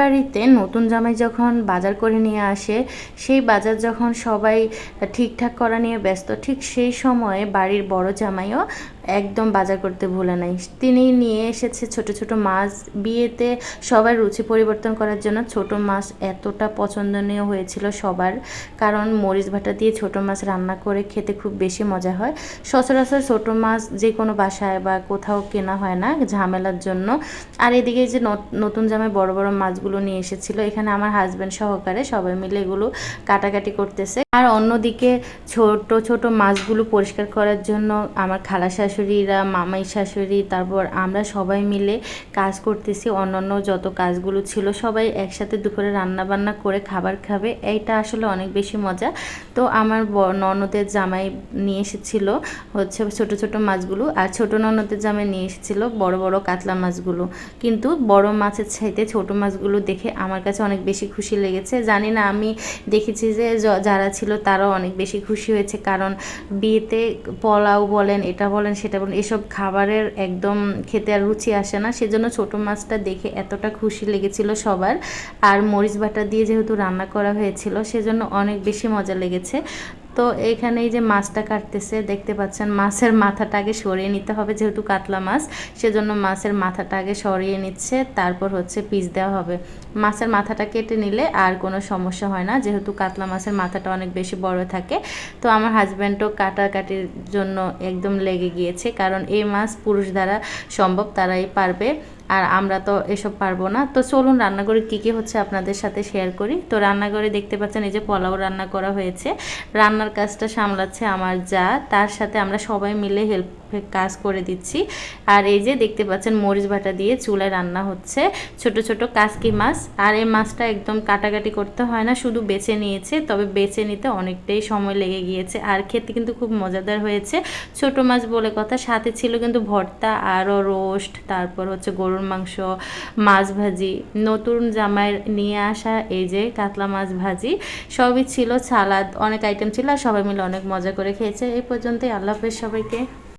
বাড়িতে নতুন জামাই যখন বাজার করে নিয়ে আসে, সেই বাজার যখন সবাই ঠিকঠাক করা নিয়ে ব্যস্ত, ঠিক সেই সময়ে বাড়ির বড় জামাইও একদম বাজার করতে ভুলে নাই। তিনি নিয়ে এসেছে ছোট ছোট মাছ। বিয়েতে সবার রুচি পরিবর্তন করার জন্য ছোট মাছ এতটা পছন্দনীয় হয়েছিল সবার, কারণ মরিচ ভাটা দিয়ে ছোট মাছ রান্না করে খেতে খুব বেশি মজা হয়। সচরাচর ছোট মাছ যে কোনো বাসায় বা কোথাও কেনা হয় না, ঝামেলার জন্য। আর এদিকে যে নত- নতুন জামাই বড় বড় মাছগুলো নিয়ে এসেছিল। এখানে আমার হাজব্যান্ড সহকারে সবাই মিলে এগুলো কাটাকাটি করতেছে। আর অন্যদিকে ছোট ছোট মাছগুলো পরিষ্কার করার জন্য আমার খালা শাশুড়িরা মামাই শাশুড়ি তারপর আমরা সবাই মিলে কাজ করতেছি। অন্যান্য যত কাজগুলো ছিল, সবাই একসাথে দুপুরে রান্না বান্না করে খাবার খাবে। এইটা আসলে অনেক বেশি মজা। তো আমার ননদের জামাই নিয়ে এসেছিল হচ্ছে ছোট ছোট মাছগুলো। আর ছোট ননদের জামাই নিয়ে এসেছিল বড় বড় কাতলা মাছগুলো। কিন্তু বড় মাছের চাইতে ছোট মাছগুলো দেখে আমার কাছে অনেক বেশি খুশি লেগেছে। জানি না, আমি দেখেছি যে যারা ছিল তারাও অনেক বেশি খুশি হয়েছে। কারণ বিয়েতে পোলাও বলেন, এটা বলেন, সেটা বলেন, এসব খাবারের একদম খেতে আর রুচি আসে না। সেজন্য ছোট মাছটা দেখে এতটা খুশি লেগেছিল সবার। আর মরিচ বাটা দিয়ে যেহেতু রান্না করা হয়েছিল, সেজন্য অনেক বেশি মজা লেগেছে। তো এইখানে এই যে মাছটা কাটতেছে, দেখতে পাচ্ছেন মাছের মাথাটা আগে সরিয়ে নিতে হবে যেহেতু কাতলা মাছ, সেজন্য মাছের মাথাটা আগে সরিয়ে নিচ্ছে, তারপর হচ্ছে পিস দেওয়া হবে। মাছের মাথাটা কেটে নিলে আর কোনো সমস্যা হয় না, যেহেতু কাতলা মাছের মাথাটা অনেক বেশি বড় থাকে। তো আমার হাজব্যান্ডও কাটাকাটির জন্য একদম লেগে গিয়েছে, কারণ এই মাছ পুরুষ দ্বারা সম্ভব তারাই পারবে। আর আমরা তো এসব পারব না। তো চলুন রান্নাঘরে কী কী হচ্ছে আপনাদের সাথে শেয়ার করি। তো রান্নাঘরে দেখতে পাচ্ছেন এই যে পোলাও রান্না করা হয়েছে। রান্নার কাজটা সামলাচ্ছে আমার যা। তার সাথে আমরা সবাই মিলে হেল্প কাজ করে দিচ্ছি। আর এই যে দেখতে পাচ্ছেন মরিচ ভাটা দিয়ে চুলায় রান্না হচ্ছে। ছোট ছোট কাসকি মাছ। আর এই মাছটা একদম কাটাকাটি করতে হয় না, শুধু বেছে নিয়েছে। তবে বেছে নিতে অনেকটাই সময় লেগে গিয়েছে। আর খেতে কিন্তু খুব মজাদার হয়েছে। ছোট মাছ বলে কথা, সাথে ছিল কিন্তু ভর্তা, আরও রোস্ট, তারপর হচ্ছে গরুর মাংস, মাছ ভাজি, নতুন জামাই নিয়ে আসা এই যে কাতলা মাছ ভাজি, সবই ছিল, সালাদ, অনেক আইটেম ছিল আর সবাই মিলে অনেক মজা করে খেয়েছে। এই পর্যন্তই, আল্লাহ হাফেজ সবাইকে।